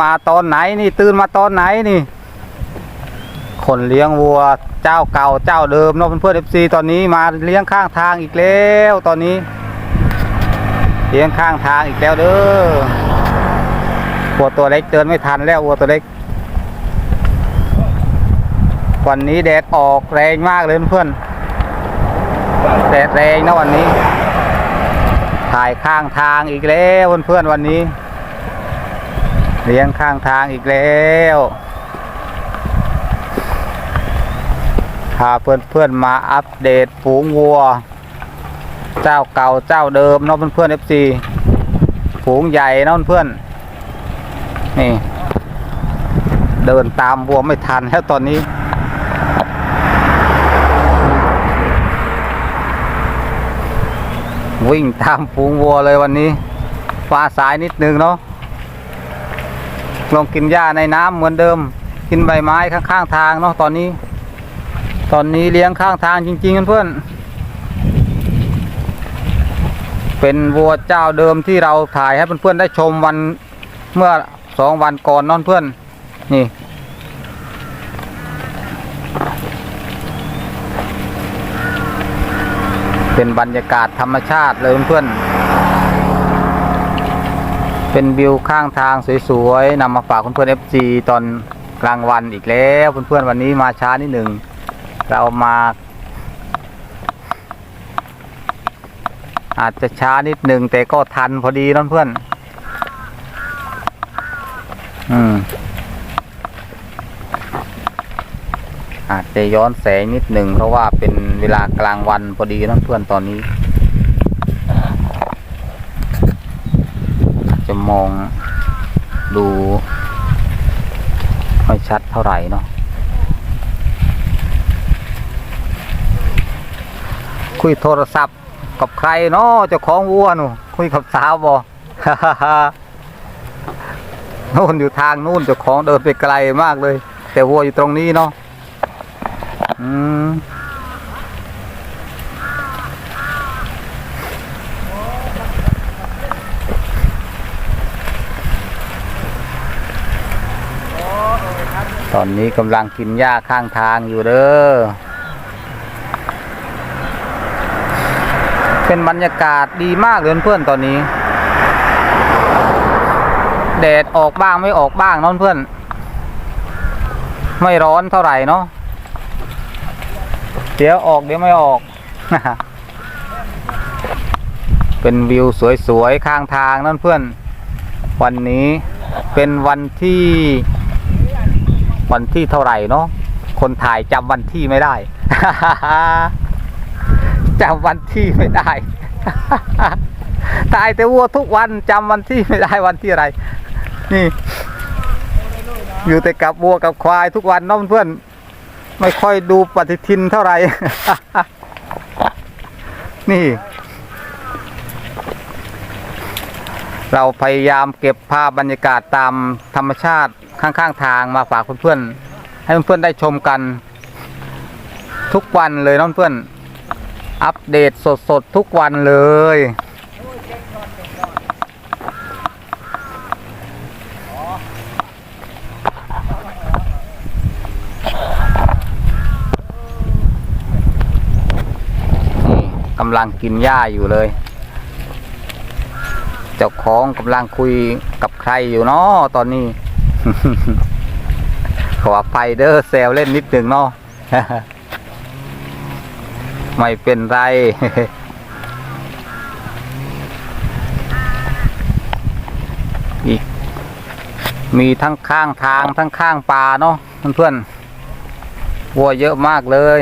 มาตอนไหนนี่ตื่นมาตอนไหนนี่ คนเลี้ยงวัวเจ้าเก่าเจ้าเดิมเนาะเพื่อนเอฟซีตอนนี้มาเลี้ยงข้างทางอีกแล้วตอนนี้ เลี้ยงข้างทางอีกแล้วเด้อวัวตัวเล็กเดินไม่ทันแล้ววัวตัวเล็ก วันนี้แดดออกแรงมากเลยเพื่อนแดดแรงนะวันนี้ ถ่ายข้างทางอีกแล้วเพื่อนๆวันนี้ เลี้ยงข้างทางอีกแล้วพาเพื่อนๆมาอัปเดตฝูงวัว เจ้าเก่าเจ้าเดิมเนาะเพื่อนๆ FC ฝูงใหญ่เนาะเพื่อนนี่เดินตามวัวไม่ทันแล้วตอนนี้ วิ่งตามฝูงวัวเลยวันนี้ฟ้าสายนิดนึงเนาะ ลองกินหญ้าในน้ำเหมือนเดิม กินใบไม้ข้างๆทางเนาะตอนนี้ ตอนนี้เลี้ยงข้างทางจริงๆเพื่อนเป็นวัวเจ้าเดิมที่เราถ่ายให้เพื่อนๆได้ชมวันเมื่อสองวันก่อนนอนเพื่อน นี่ เป็นบรรยากาศธรรมชาติเลยเพื่อนๆ เป็นวิวข้างทางสวยๆนำมาฝากเพื่อนๆ FG ตอนกลางวันอีกแล้วเพื่อนๆวันนี้มาช้านิดหนึ่งเรามา อาจจะช้านิดหนึ่งแต่ก็ทันพอดีนะเพื่อน อืมอาจจะย้อนแสงนิดหนึ่งเพราะว่าเป็นเวลากลางวันพอดีนะเพื่อนตอนนี้ จะมองดูไม่ชัดเท่าไหร่เนาะคุยโทรศัพท์กับใครเนาะเจ้าของวัวหนูคุยกับสาวบอนู่นอยู่ทางนู่นเจ้าของเดินไปไกลมากเลย แต่วัวอยู่ตรงนี้เนาะอืม ตอนนี้กำลังกินหญ้าข้างทางอยู่เด้อ เป็นบรรยากาศดีมากเลยเพื่อนตอนนี้ แดดออกบ้างไม่ออกบ้างเนอนเพื่อน ไม่ร้อนเท่าไหร่เนาะ เดี๋ยวออกเดี๋ยวไม่ออก เป็นวิวสวยๆข้างทางนั่นเพื่อน วันนี้เป็นวันที่ วันที่เท่าไหร่เนาะคนถ่ายจำวันที่ไม่ได้จำวันที่ไม่ได้ถ่ายแต่วัวทุกวันจำวันที่ไม่ได้วันที่อะไร นี่ อยู่แต่กับวัวกับควายทุกวันน้องเพื่อน ไม่ค่อยดูปฏิทินเท่าไหร่ นี่ เราพยายามเก็บภาพบรรยากาศตามธรรมชาติข้างๆทางมาฝากเพื่อนๆให้เพื่อนๆได้ชมกัน ทุกวันเลยน้องเพื่อนอัปเดตสดๆทุกวันเลยนี่กำลังกินหญ้าอยู่เลย เจ้าของกำลังคุยกับใครอยู่เนาะตอนนี้ ขออภัยเด้อแซวเล่นนิดหนึ่งเนาะไม่เป็นไร อีก มีทั้งข้างทางทั้งข้างป่าเนาะเพื่อนๆวัวเยอะมากเลย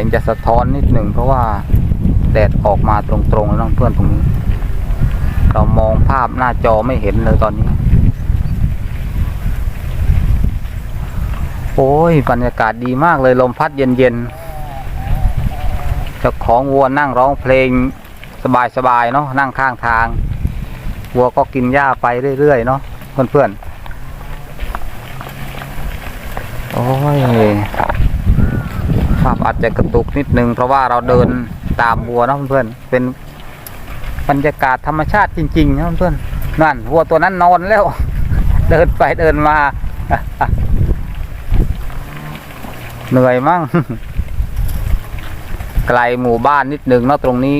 งจะสะท้อนนิดหนึ่งเพราะว่าแดดออกมาตรงๆแล้วน้องเพื่อนตรงนี้ เรามองภาพหน้าจอไม่เห็นเลยตอนนี้ โอ้ยบรรยากาศดีมากเลยลมพัดเย็นๆเจ้าของวัวนั่งร้องเพลงสบายๆเนาะนั่งข้างทาง วัวก็กินหญ้าไปเรื่อยๆเนาะเพื่อนๆโอ้ยาพอาจจะกระตุกนิดนึง เพราะว่าเราเดินตามวัวนะเพื่อนๆเป็นบรรยากาศธรรมชาติจริงๆนะเพื่อนนั่นวัวตัวนั้นนอนแล้ว เดินไปเดินมา เหนื่อยมั่งไกลหมู่บ้านนิดนึงเนาะตรงนี้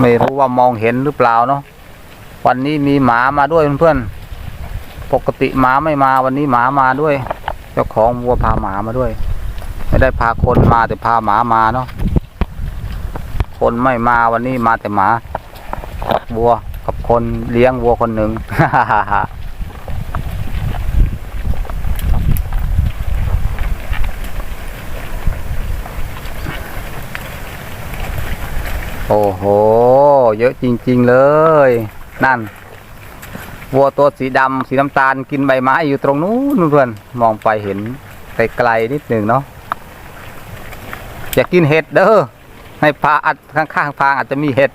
ไม่รู้ว่ามองเห็นหรือเปล่าเนาะวันนี้มีหมามาด้วยเพื่อนๆปกติหมาไม่มาวันนี้หมามาด้วย เจ้าของวัวพาหมามาด้วย ไม่ได้พาคนมาแต่พาหมามาเนาะคนไม่มาวันนี้มาแต่หมากับวัวกับคนเลี้ยงวัวคนหนึ่ง โอ้โห เยอะจริง ๆ เลย นั่น วัวตัวสีดำสีน้ำตาลกินใบไม้อยู่ตรงนู้นเพื่อนมองไปเห็นไกลๆนิดหนึ่งเนาะอย่ากินเห็ดเด้อในพาอัดข้างๆพางอาจจะมีเห็ด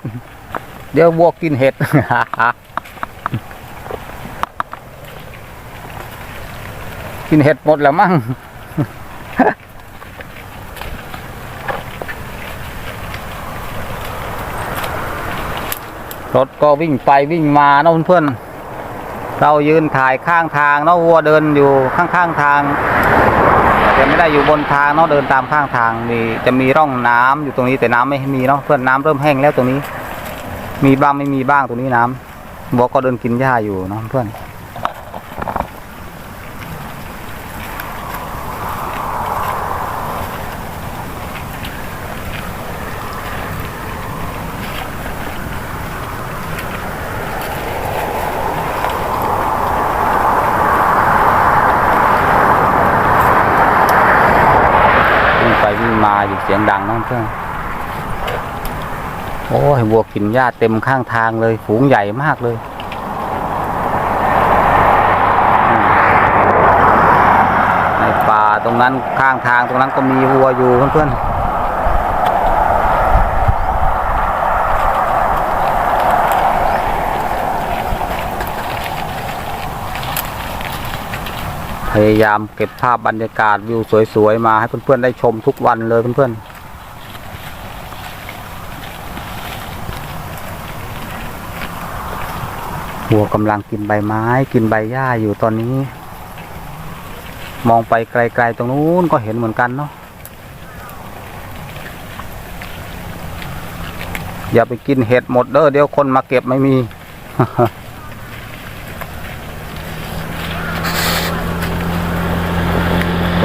เดี๋ยววัวกินเห็ดกินเห็ดหมดแล้วมั้ง รถก็วิ่งไปวิ่งมาเนาะเพื่อนๆเรายืนถ่ายข้างทางเนาะวัวเดินอยู่ข้างๆทางแต่ไม่ได้อยู่บนทางเนาะเดินตามข้างทางมีจะมีร่องน้ำอยู่ตรงนี้แต่น้ำไม่มีเนาะเพื่อนน้ำเริ่มแห้งแล้วตรงนี้ มีบ้างไม่มีบ้างตรงนี้น้ำวัวก็เดินกินหญ้าอยู่เนาะเพื่อน วิ่งไปวิ่งมา อยู่เสียงดังน้องเพื่อนโอ้ยวัวกินหญ้าเต็มข้างทางเลย ฝูงใหญ่มากเลยในป่าตรงนั้นข้างทางตรงนั้นก็มีวัวอยู่เพื่อนๆ พยายามเก็บภาพบรรยากาศวิวสวยๆมาให้เพื่อนๆได้ชมทุกวันเลยเพื่อนๆวัวกำลังกินใบไม้กินใบหญ้าอยู่ตอนนี้ มองไปไกลๆตรงนู้นก็เห็นเหมือนกันเนาะอย่าไปกินเห็ดหมดเด้อเดี๋ยวคนมาเก็บไม่มี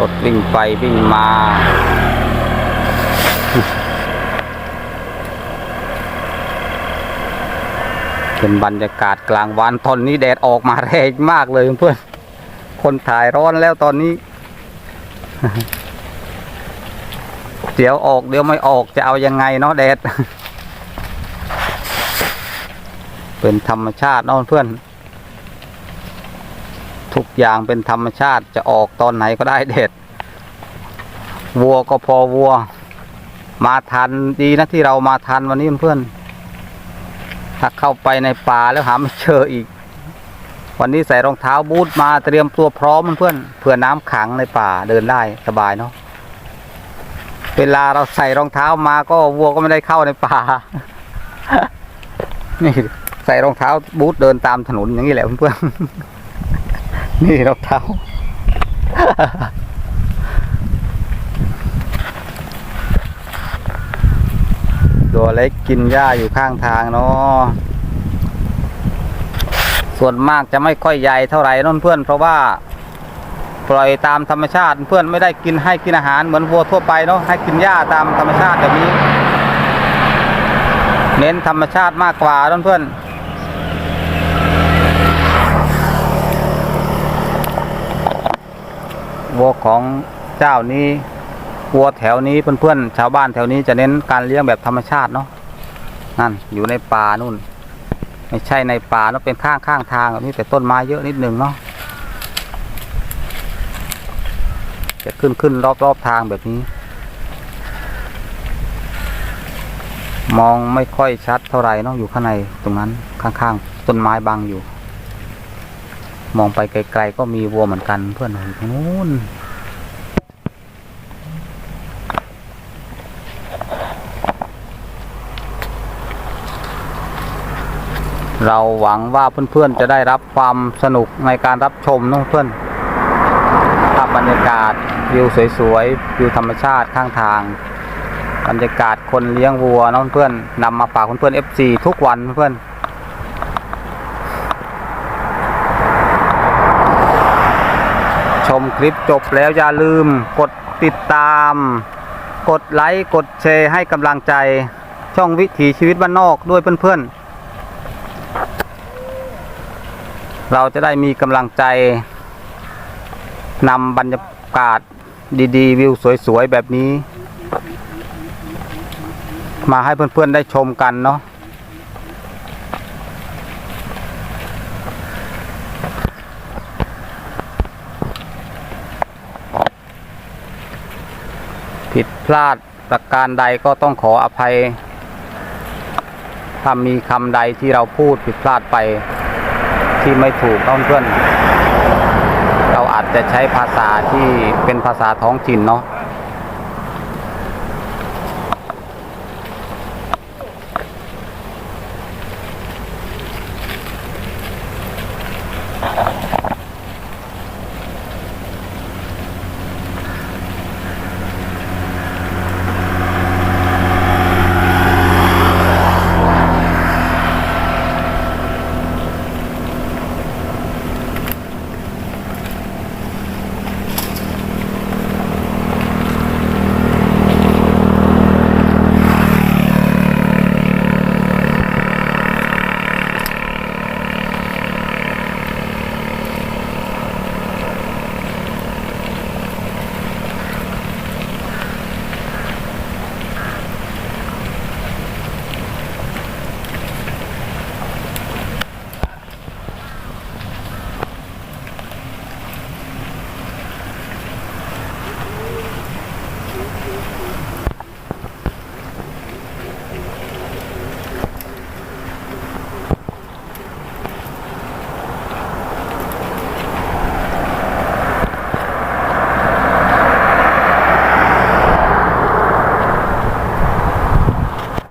รถวิ่งไปวิ่งมา เป็นบรรยากาศกลางวันตอนนี้แดดออกมาแรงมากเลยเพื่อน คนถ่ายร้อนแล้วตอนนี้ เดี๋ยวออกเดี๋ยวไม่ออกจะเอายังไงเนาะแดด เป็นธรรมชาติเนาะเพื่อน ทุกอย่างเป็นธรรมชาติจะออกตอนไหนก็ได้แดดวัวก็พอวัว มาทันดีนะที่เรามาทันวันนี้เพื่อนถ้าเข้าไปในป่าแล้วหาไม่เจออีก วันนี้ใส่รองเท้าบูทมาเตรียมตัวพร้อมเพื่อนเพื่อน้ำขังในป่าเดินได้สบายเนาะเวลาเราใส่รองเท้ามาก็วัวก็ไม่ได้เข้าในป่านี่ใส่รองเท้าบูทเดินตามถนนอย่างนี้แหละเพื่อนๆ นี่รองเท้าตัวเล็กกินหญ้าอยู่ข้างทางเนาะส่วนมากจะไม่ค่อยใหญ่เท่าไหร่นั่นเพื่อน เพราะว่า ปล่อยตามธรรมชาติเพื่อนไม่ได้กินให้กินอาหารเหมือนวัวทั่วไปเนาะให้กินหญ้าตามธรรมชาติแบบนี้ เน้นธรรมชาติมากกว่านั่นเพื่อน วัวของเจ้านี้วัวแถวนี้เพื่อนๆชาวบ้านแถวนี้จะเน้นการเลี้ยงแบบธรรมชาติเนาะนั่นอยู่ในป่านู่น ไม่ใช่ในป่าเนาะเป็นข้างข้างทางแบบนี้แต่ต้นไม้เยอะนิดนึงเนาะจะขึ้นขึ้นรอบรอบทางแบบนี้มมองไม่ค่อยชัดเท่าไหร่เนาะอยู่ข้างในตรงนั้นข้างๆต้นไม้บังอยู่ มองไปไกลๆก็มีวัวเหมือนกันเพื่อนนู้นเราหวังว่าเพื่อนๆจะได้รับความสนุกในการรับชมนะเพื่อนภาพบรรยากาศวิวสวยๆวิวธรรมชาติข้างทาง บรรยากาศคนเลี้ยงวัวนะเพื่อนนำมาฝากเพื่อนๆ FC ทุกวันเพื่อนๆ ชมคลิปจบแล้วอย่าลืมกดติดตาม กดไลค์กดแชร์ให้กำลังใจ ช่องวิถีชีวิตบ้านนอกด้วยเพื่อนๆ เราจะได้มีกำลังใจนำบรรยากาศดีๆ วิวสวยๆ แบบนี้ มาให้เพื่อนๆได้ชมกันเนาะ ผิดพลาดประการใดก็ต้องขออภัยถ้ามีคำใดที่เราพูดผิดพลาดไปที่ไม่ถูกต้องเพื่อน เราอาจจะใช้ภาษาที่เป็นภาษาท้องถิ่นเนาะ